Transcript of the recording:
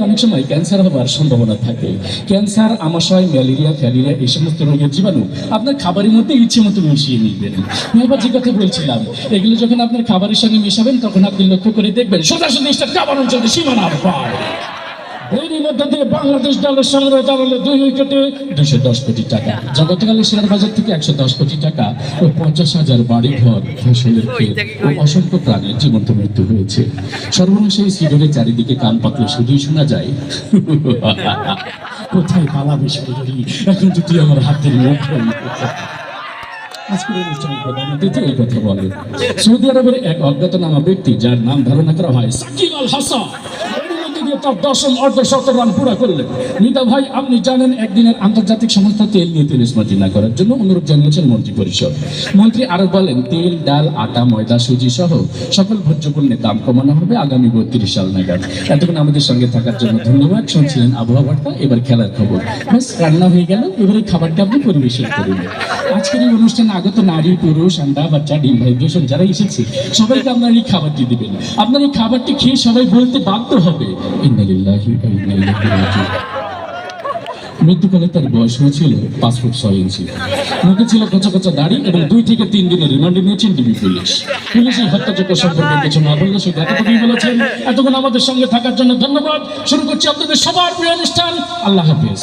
অনেক সময় ক্যান্সার সম্ভাবনা থাকে ক্যান্সার আমাশয় ম্যালেরিয়া ফ্যালেরিয়া এই সমস্ত রোগের জীবাণু আপনার খাবারের ইচ্ছে মতো মিশিয়ে কথা বলছিলাম এগুলো যখন খাবারের সঙ্গে মিশাবেন তখন আপনি লক্ষ্য করে দেখবেন সোজা সোজা খাবার অঞ্চলে সীমানা এরই মধ্যে দিয়ে বাংলাদেশ দলের সংগ্রহ দাঁড়াল দুই উইকেটে দুশো দশ কোটি টাকা। জগতকালের শেয়ার বাজার থেকে একশো দশ কোটি টাকা ও পঞ্চাশ হাজার বাড়ি ঘর ফসলের ক্ষেত ও অসংখ্য প্রাণের জীবন্ত মৃত্যু হয়েছে। সর্বনাশ এই সিডরের চারিদিকে কান পাতলে শুধুই শোনা যায়। কোথায় পালাবে সুন্দরী? এখন যদি আমার হাতের মুঠো আজকের অনুষ্ঠানের প্রধান অতিথি এই কথা বলেন। সৌদি আরবের এক অজ্ঞাতনামা ব্যক্তি যার নাম ধারণা করা হয় সাকিব আল হাসান। দিয়ে তার দশম অর্ধ শত রান পুরা করলেন। মিতা ভাই, আপনি জানেন একদিনের আন্তর্জাতিক সংস্থা তেল নিয়ে তেল স্মার্টি না করার জন্য অনুরোধ জানিয়েছেন মন্ত্রী পরিষদ। মন্ত্রী আরও বলেন, তেল, ডাল, আটা, ময়দা, সুজি সহ সকল ভোজ্য পণ্যের দাম কমানো হবে আগামী বত্রিশ সাল নাগাদ। এতক্ষণ আমাদের সঙ্গে থাকার জন্য ধন্যবাদ। শুনছিলেন আবহাওয়া বার্তা, এবার খেলার খবর। ব্যাস রান্না হয়ে গেল, এবারে খাবারটা আপনি পরিবেশন করুন। আজকের এই অনুষ্ঠানে আগত নারী, পুরুষ, আন্ডা, বাচ্চা, ডিম ভাইব্রেশন যারা এসেছে, সবাইকে আপনার এই খাবারটি দিবেন। আপনার এই খাবারটি খেয়ে সবাই বলতে বাধ্য হবে। মৃত্যুকালে তার বয়স হয়েছিল পাঁচ ফুট ছয় ইঞ্চি। মুখে ছিল কচা কচা দাড়ি এবং দুই থেকে তিন দিনের রিমান্ডে নিয়েছেন ডিবি পুলিশ। পুলিশের হত্যাযোগ্য সম্পর্কে কিছু না বললে সে গতকালই বলেছেন। এতক্ষণ আমাদের সঙ্গে থাকার জন্য ধন্যবাদ। শুরু করছি আপনাদের সবার প্রিয় অনুষ্ঠান। আল্লাহ হাফিজ।